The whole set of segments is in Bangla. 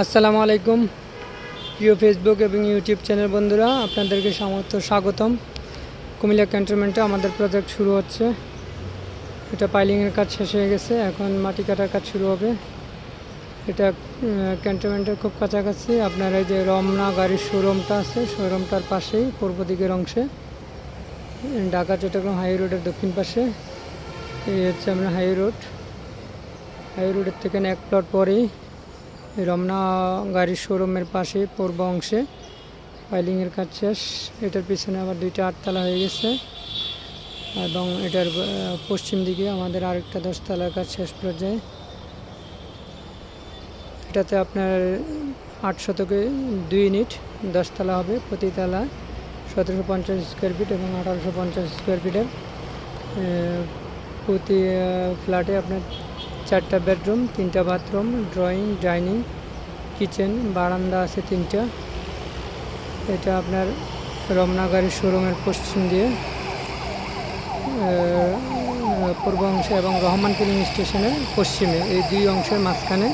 আসসালামু আলাইকুম। প্রিয় ফেসবুক এবং ইউটিউব চ্যানেল বন্ধুরা, আপনাদেরকে সমস্ত স্বাগতম। কুমিল্লা ক্যান্টনমেন্টে আমাদের প্রজেক্ট শুরু হচ্ছে। এটা পাইলিংয়ের কাজ শেষ হয়ে গেছে, এখন মাটি কাটার কাজ শুরু হবে। এটা ক্যান্টনমেন্টের খুব কাছাকাছি। আপনার এই যে রমনা গাড়ির শোরুমটা আছে, শোরুমটার পাশেই, পূর্ব দিকের অংশে। ঢাকা, চট্টগ্রাম হাই রোডের দক্ষিণ পাশে। এই হচ্ছে আমরা হাই রোড। হাই রোডের থেকে এক প্লট পরেই রমনা গাড়ির শোরুমের পাশে, পূর্ব অংশে। পাইলিংয়ের কাজ শেষ। এটার পিছনে আবার দুইটা আটতলা হয়ে গেছে। এবং এটার পশ্চিম দিকে আমাদের আরেকটা দশতলার কাজ শেষ পর্যায়ে। এটাতে আপনার আট শতকে দুই ইউনিট দশতলা হবে প্রতিতলা, সতেরোশো পঞ্চাশ স্কোয়ার ফিট এবং আঠারোশো পঞ্চাশ স্কোয়ার ফিটের প্রতি ফ্ল্যাটে আপনার চারটা বেডরুম, তিনটা বাথরুম, ড্রয়িং, ডাইনিং, কিচেন, বারান্দা আছে তিনটা। এটা আপনার রমনা গাড়ির শোরুমের পশ্চিম দিয়ে পূর্ব অংশে এবং রহমান ফিলিং স্টেশনের পশ্চিমে, এই দুই অংশের মাঝখানে।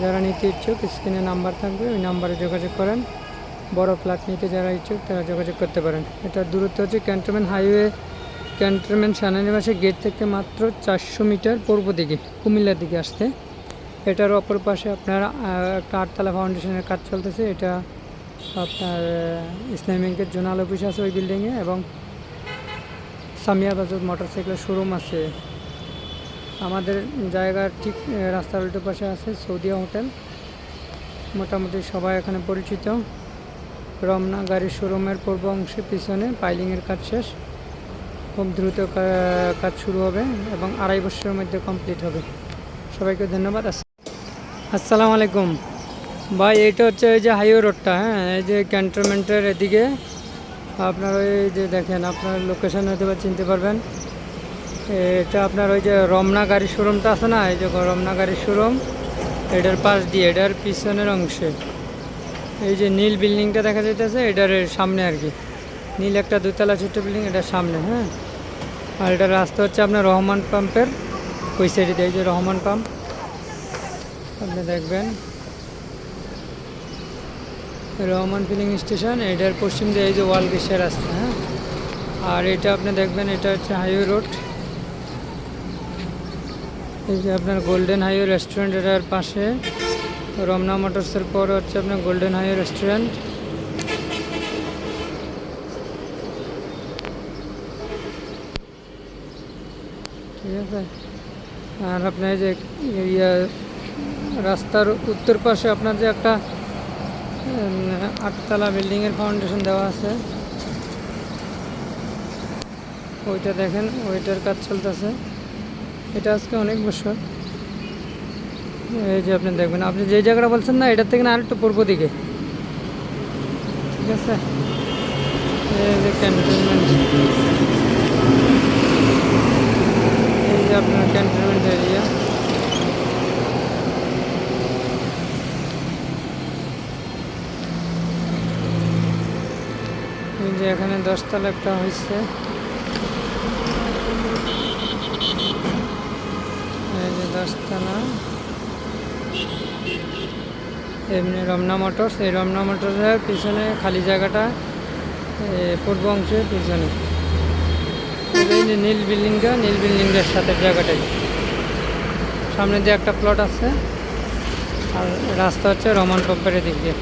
যারা নিতে ইচ্ছুক, স্ক্রিনে নাম্বার থাকবে, ওই নাম্বারে যোগাযোগ করেন। বড় ফ্ল্যাট নিতে যারা ইচ্ছুক, তারা যোগাযোগ করতে পারেন। এটার দূরত্ব হচ্ছে ক্যান্টনমেন্ট হাইওয়ে ক্যান্টনমেন্ট সেনানিবাসের গেট থেকে মাত্র চারশো মিটার পূর্ব দিকে, কুমিল্লার দিকে আসতে। এটার অপর পাশে আপনার একটা আটতলা ফাউন্ডেশনের কাজ চলতেছে। এটা আপনার ইসলামী ব্যাংকের জোনাল অফিস আছে ওই বিল্ডিংয়ে এবং সামিয়া বাজার মোটরসাইকেলের শোরুম আছে। আমাদের জায়গার ঠিক রাস্তার উল্টো পাশে আছে সৌদিয়া হোটেল। মোটামুটি সবাই এখানে পরিচিত। রমনা গাড়ির শোরুমের পূর্ব অংশে পিছনে পাইলিংয়ের কাজ শেষ। খুব দ্রুত কাজ শুরু হবে এবং আড়াই বছরের মধ্যে কমপ্লিট হবে। সবাইকে ধন্যবাদ। আসসালামু আলাইকুম। ভাই এইটা হচ্ছে এই যে হাইওয়ে রোডটা হ্যাঁ? এই যে ক্যান্টনমেন্টের এদিকে। আপনার ওই যে দেখেন, আপনার লোকেশন হয়তো বা চিনতে পারবেন। এটা আপনার ওই যে রমনা গাড়ির শোরুমটা আছে না? এই যে রমনা গাড়ির শোরুম, এটার পাশ দিয়ে, এটার পিছনের অংশে। এই যে নীল বিল্ডিংটা দেখা যাইতেছে, এটার সামনে আর কি। নীল একটা দুতলা ছোট্ট বিল্ডিং, এটার সামনে হ্যাঁ? আর এটার রাস্তা হচ্ছে আপনার রহমান পাম্পের ওই সাইডে এই যে রহমান পাম্প। আপনি দেখবেন। রহমান ফিলিং স্টেশন এটার পশ্চিম দিয়ে এই যে ওয়াল গেসের রাস্তা হ্যাঁ? আর এটা আপনি দেখবেন, এটা হচ্ছে হাইওয়ে রোড এই যে আপনার গোল্ডেন হাইওয়ে রেস্টুরেন্ট এটার পাশে। রমনা মোটরসের পর হচ্ছে আপনার গোল্ডেন হাইওয়ে রেস্টুরেন্ট ঠিক আছে? আর আপনার যে ইয়া, রাস্তার উত্তর পাশে আপনার যে একটা আটতলা বিল্ডিংয়ের ফাউন্ডেশন দেওয়া আছে। ওইটা দেখেন, ওইটার কাজ চলতেছে। এটা আজকে অনেক বছর। এই যে আপনি দেখবেন, আপনি যে জায়গাটা বলছেন না, এটার থেকে না আরেকটু পূর্ব দিকে। ঠিক আছে? এই ক্যান্টনমেন্ট আপনার ক্যান্টনমেন্ট এরিয়া যে এখানে দশতলা একটা হয়েছে। এই যে দশতলা। এমনি রমনা মোটরস, এই রমনা মোটরসের পিছনে খালি জায়গাটা পূর্ব অংশের পিছনে। নীল বিল্ডিংটা, নীল বিল্ডিংটার সাথে জায়গাটাই সামনে দিয়ে একটা প্লট আছে, আর রাস্তা হচ্ছে রমান পাম্পের দিক দিয়ে।